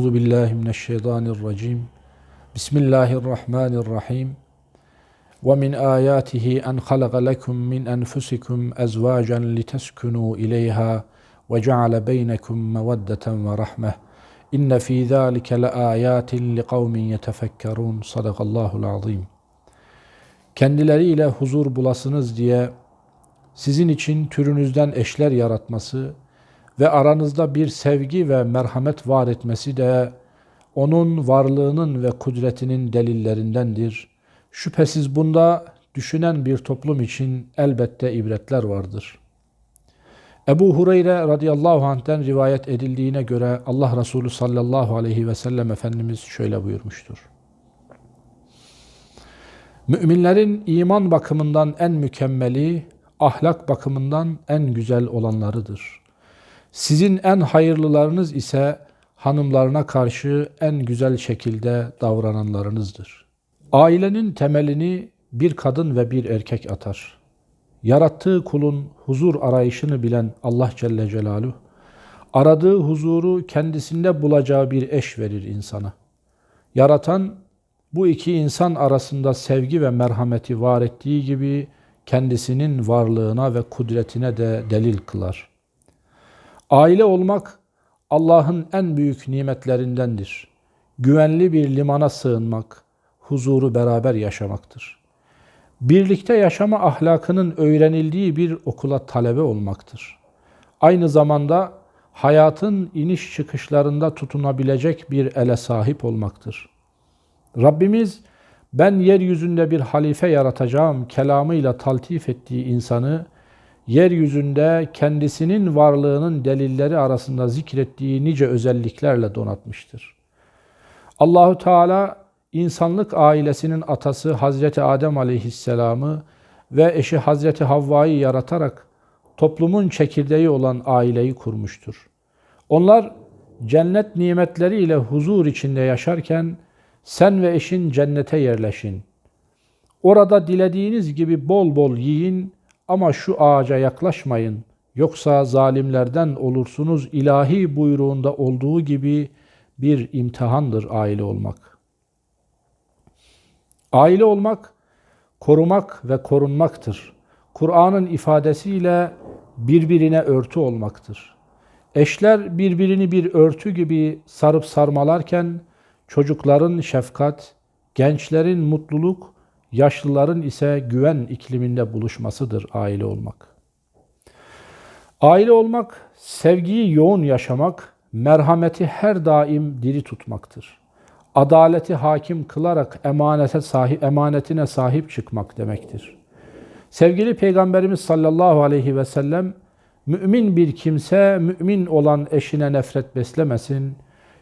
Euzu billahi mineşşeytanirracim. Bismillahirrahmanirrahim. Ve min ayatihi en halaka lekum min enfusikum ezvacan liteskunu ileyha ve ceale beynekum meveddeten ve rahmeh. İnne fî zâlike leâyâtin liqavmin yetefekkerûn. Sadakallahul azim. Kendileriyle huzur bulasınız diye sizin için türünüzden eşler yaratması ve aranızda bir sevgi ve merhamet var etmesi de onun varlığının ve kudretinin delillerindendir. Şüphesiz bunda düşünen bir toplum için elbette ibretler vardır. Ebu Hureyre radıyallahu anh'ten rivayet edildiğine göre Allah Resulü sallallahu aleyhi ve sellem Efendimiz şöyle buyurmuştur. Müminlerin iman bakımından en mükemmeli, ahlak bakımından en güzel olanlarıdır. Sizin en hayırlılarınız ise hanımlarına karşı en güzel şekilde davrananlarınızdır. Ailenin temelini bir kadın ve bir erkek atar. Yarattığı kulun huzur arayışını bilen Allah Celle Celaluhu, aradığı huzuru kendisinde bulacağı bir eş verir insana. Yaratan bu iki insan arasında sevgi ve merhameti var ettiği gibi kendisinin varlığına ve kudretine de delil kılar. Aile olmak Allah'ın en büyük nimetlerindendir. Güvenli bir limana sığınmak, huzuru beraber yaşamaktır. Birlikte yaşama ahlakının öğrenildiği bir okula talebe olmaktır. Aynı zamanda hayatın iniş çıkışlarında tutunabilecek bir ele sahip olmaktır. Rabbimiz ben yeryüzünde bir halife yaratacağım kelamıyla taltif ettiği insanı yeryüzünde kendisinin varlığının delilleri arasında zikrettiği nice özelliklerle donatmıştır. Allahu Teala insanlık ailesinin atası Hazreti Adem Aleyhisselam'ı ve eşi Hazreti Havva'yı yaratarak toplumun çekirdeği olan aileyi kurmuştur. Onlar cennet nimetleriyle huzur içinde yaşarken sen ve eşin cennete yerleşin. Orada dilediğiniz gibi bol bol yiyin ama şu ağaca yaklaşmayın. Yoksa zalimlerden olursunuz ilahi buyruğunda olduğu gibi bir imtihandır aile olmak. Aile olmak, korumak ve korunmaktır. Kur'an'ın ifadesiyle birbirine örtü olmaktır. Eşler birbirini bir örtü gibi sarıp sarmalarken çocukların şefkat, gençlerin mutluluk, yaşlıların ise güven ikliminde buluşmasıdır aile olmak. Aile olmak, sevgiyi yoğun yaşamak, merhameti her daim diri tutmaktır. Adaleti hakim kılarak emanete sahip, emanetine sahip çıkmak demektir. Sevgili Peygamberimiz sallallahu aleyhi ve sellem, mümin bir kimse mümin olan eşine nefret beslemesin,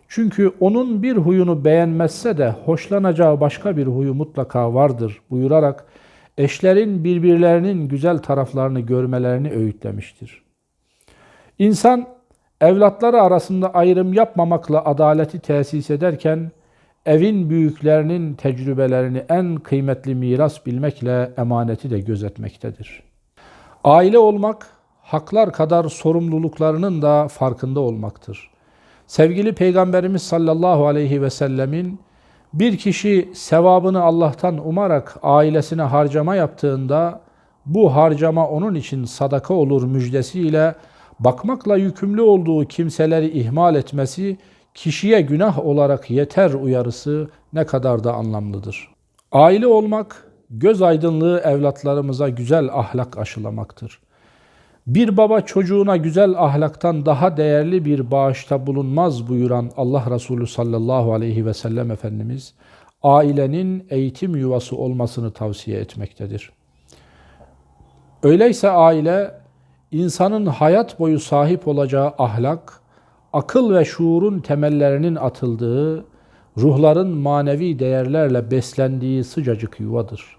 çünkü onun bir huyunu beğenmezse de hoşlanacağı başka bir huyu mutlaka vardır buyurarak eşlerin birbirlerinin güzel taraflarını görmelerini öğütlemiştir. İnsan evlatları arasında ayrım yapmamakla adaleti tesis ederken evin büyüklerinin tecrübelerini en kıymetli miras bilmekle emaneti de gözetmektedir. Aile olmak haklar kadar sorumluluklarının da farkında olmaktır. Sevgili Peygamberimiz sallallahu aleyhi ve sellemin bir kişi sevabını Allah'tan umarak ailesine harcama yaptığında bu harcama onun için sadaka olur müjdesiyle bakmakla yükümlü olduğu kimseleri ihmal etmesi kişiye günah olarak yeter uyarısı ne kadar da anlamlıdır. Aile olmak göz aydınlığı evlatlarımıza güzel ahlak aşılamaktır. Bir baba çocuğuna güzel ahlaktan daha değerli bir bağışta bulunmaz buyuran Allah Resulü sallallahu aleyhi ve sellem Efendimiz, ailenin eğitim yuvası olmasını tavsiye etmektedir. Öyleyse aile, insanın hayat boyu sahip olacağı ahlak, akıl ve şuurun temellerinin atıldığı, ruhların manevi değerlerle beslendiği sıcacık yuvadır.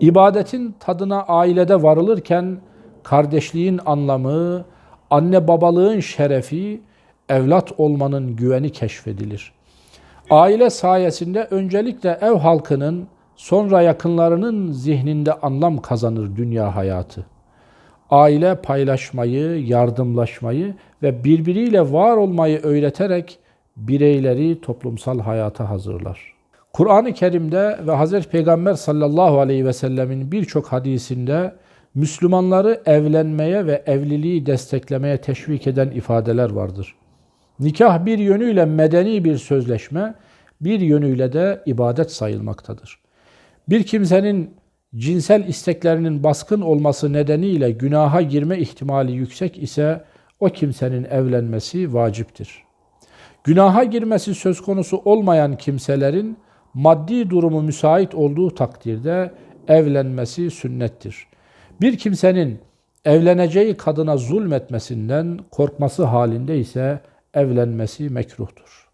İbadetin tadına ailede varılırken, kardeşliğin anlamı, anne babalığın şerefi, evlat olmanın güveni keşfedilir. Aile sayesinde öncelikle ev halkının, sonra yakınlarının zihninde anlam kazanır dünya hayatı. Aile paylaşmayı, yardımlaşmayı ve birbiriyle var olmayı öğreterek bireyleri toplumsal hayata hazırlar. Kur'an-ı Kerim'de ve Hazreti Peygamber sallallahu aleyhi ve sellemin birçok hadisinde Müslümanları evlenmeye ve evliliği desteklemeye teşvik eden ifadeler vardır. Nikah bir yönüyle medeni bir sözleşme, bir yönüyle de ibadet sayılmaktadır. Bir kimsenin cinsel isteklerinin baskın olması nedeniyle günaha girme ihtimali yüksek ise o kimsenin evlenmesi vaciptir. Günaha girmesi söz konusu olmayan kimselerin maddi durumu müsait olduğu takdirde evlenmesi sünnettir. Bir kimsenin evleneceği kadına zulmetmesinden korkması halinde ise evlenmesi mekruhtur.